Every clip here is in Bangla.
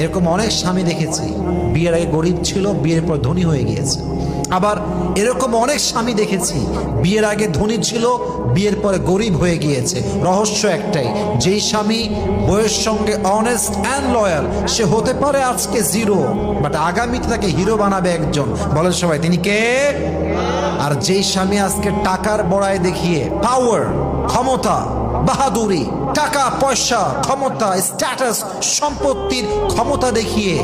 এরকম অনেক স্বামী দেখেছি। বিয়ের আগে গরিব ছিল, বিয়ের পর ধনী হয়ে গিয়েছে। আবার এরকম অনেক স্বামী দেখেছি, বিয়ের আগে ধনী ছিল, বিয়ের পরে গরিব হয়ে গিয়েছে। রহস্য একটাই, যেই স্বামী বইয়ের সঙ্গে অনেস্ট অ্যান্ড লয়াল সে হতে পারে আজকে জিরো বাট আগামীতে তাকে হিরো বানাবে একজন। বলেন সবাই, তিনি কে? আর যেই স্বামী আজকে টাকার বড়ায় দেখিয়ে পাওয়ার ক্ষমতা বাহাদুরি টাকা পয়সা ক্ষমতা স্ট্যাটাস সম্পত্তির ক্ষমতা দেখিয়ে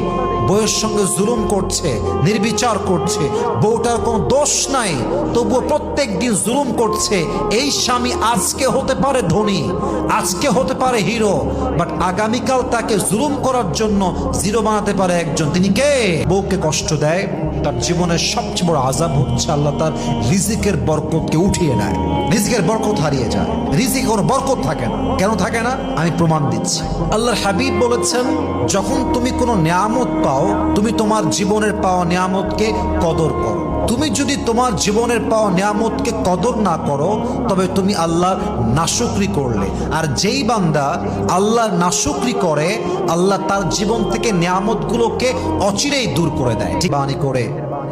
বউয়ের সঙ্গে জুলুম করছে, নির্বিচার করছে, বউটার কোনো দোষ নাই, তবুও প্রত্যেক দিন জুলুম করছে, এই স্বামী আজকে হতে পারে ধনী, আজকে হতে পারে হিরো, বাট আগামীকাল তাকে জুলুম করার জন্য জিরো বানাতে পারে একজন। তিনি কে? বউকে কষ্ট দেয়, তার জীবনের সবচেয়ে বড় আজাব হচ্ছে আল্লাহ তার রিজিকের বরকতকে উঠিয়ে নেয়। রিজিকের বরকত হারিয়ে যায়। রিজিক কোনো বরকত থাকে না। কেন থাকে না? আমি প্রমাণ দিচ্ছি। আল্লাহর হাবিব বলেছেন, যখন তুমি কোনো নিয়ামত পাও তুমি তোমার জীবনের পাওয়া নিয়ামতকে কদর করো। তুমি যদি তোমার জীবনের পাওয়া নিয়ামতকে কদর না করো, তবে তুমি আল্লাহর নাশুকরি করলে। আর যেই বান্দা আল্লাহর নাশুকরি করে, আল্লাহ তার জীবন থেকে নিয়ামতগুলোকে অচিরেই দূর করে দেয়। বাণী করে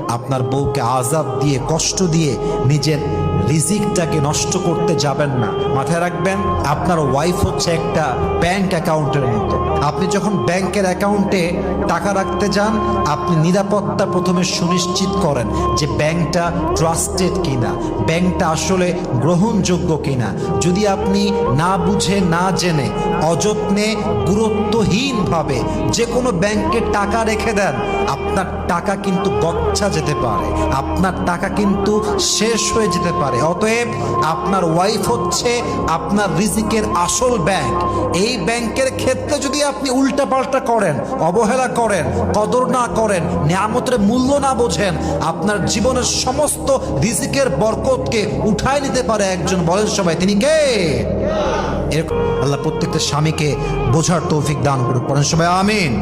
আপনার বউকে আজাব দিয়ে, কষ্ট দিয়ে নিজের রিজিকটাকে নষ্ট করতে যাবেন না। মাথায় রাখবেন, আপনার ওয়াইফ হচ্ছে একটা ব্যাংক অ্যাকাউন্টের মতো। আপনি যখন ব্যাংকের অ্যাকাউন্টে টাকা রাখতে যান, আপনি নিরাপত্তা প্রথমে সুনিশ্চিত করেন যে ব্যাংকটা ট্রাস্টেড কিনা, ব্যাংকটা আসলে গ্রহণযোগ্য কিনা। যদি আপনি না বুঝে, না জেনে, অযত্নে, গুরুত্বহীনভাবে যে কোনো ব্যাংকে টাকা রেখে দেন, আপনার টাকা কিন্তু গচ্ছা যেতে পারে। আপনার টাকা কিন্তু শেষ হয়ে যেতে পারে। অতএব আপনার ওয়াইফ হচ্ছে আপনার রিজিকের আসল ব্যাংক এই ব্যাংকের ক্ষেত্রে যদি আপনি উল্টাপাল্টা করেন, অবহেলা করেন, কদর না করেন, নিয়ামতের মূল্য না বোঝেন, আপনার জীবনের সমস্ত রিজিকের বরকতকে উঠায় নিতে পারে একজন বলেন সবাই। তিনি কে? আল্লাহ প্রত্যেকটা স্বামীকে বোঝার তৌফিক দান করুক। পড়েন সবাই, আমিন।